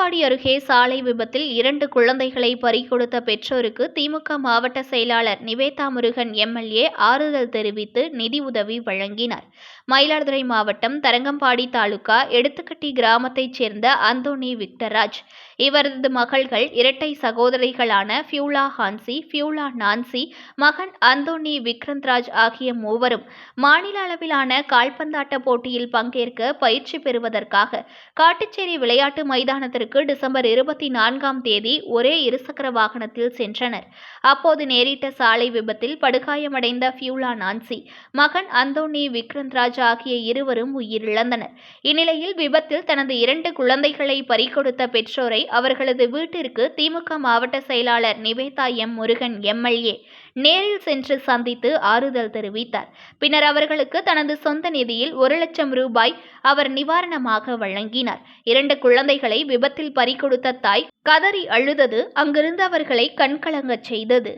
அருகே சாலை விபத்தில் இரண்டு குழந்தைகளை பறிகொடுத்த பெற்றோருக்கு திமுக மாவட்ட செயலாளர் நிவேதா முருகன் எம்எல்ஏ ஆறுதல் தெரிவித்து நிதி உதவி வழங்கினார். மயிலாடுதுறை மாவட்டம் தரங்கம்பாடி தாலுகா எடுத்துக்கட்டி கிராமத்தைச் சேர்ந்த அந்தோனி விக்டர்ராஜ் இவரது மகள்கள் இரட்டை சகோதரிகளான ஃபியூலா ஹான்சி ஃபியூலா நான்சி மகன் அந்தோனி விக்ரந்த்ராஜ் ஆகிய மூவரும் மாநில அளவிலான கால்பந்தாட்ட போட்டியில் பங்கேற்க பயிற்சி பெறுவதற்காக காட்டுச்சேரி விளையாட்டு மைதானத்திற்கு டிசம்பர் இருபத்தி நான்காம் தேதி ஒரே இருசக்கர வாகனத்தில் சென்றனர். அப்போது நேரிட்ட சாலை விபத்தில் படுகாயமடைந்த ஃபியூலா நான்சி மகன் அந்தோணி விக்ரந்த்ராஜ் ஆகிய இருவரும் உயிரிழந்தனர். இந்நிலையில் விபத்தில் தனது இரண்டு குழந்தைகளை பறிகொடுத்த பெற்றோரை அவர்களது வீட்டிற்கு திமுக மாவட்ட செயலாளர் நிவேதா எம் முருகன் எம்எல்ஏ நேரில் சென்று சந்தித்து ஆறுதல் தெரிவித்தார். பின்னர் அவர்களுக்கு தனது சொந்த நிதியில் ஒரு லட்சம் ரூபாய் அவர் நிவாரணமாக வழங்கினார். இரண்டு குழந்தைகளை விபத்தில் பாத்திரத்தில் பறிகொடுத்த தாய் கதறி அழுதது அங்கிருந்தவர்களை கண்கலங்கச் செய்தது.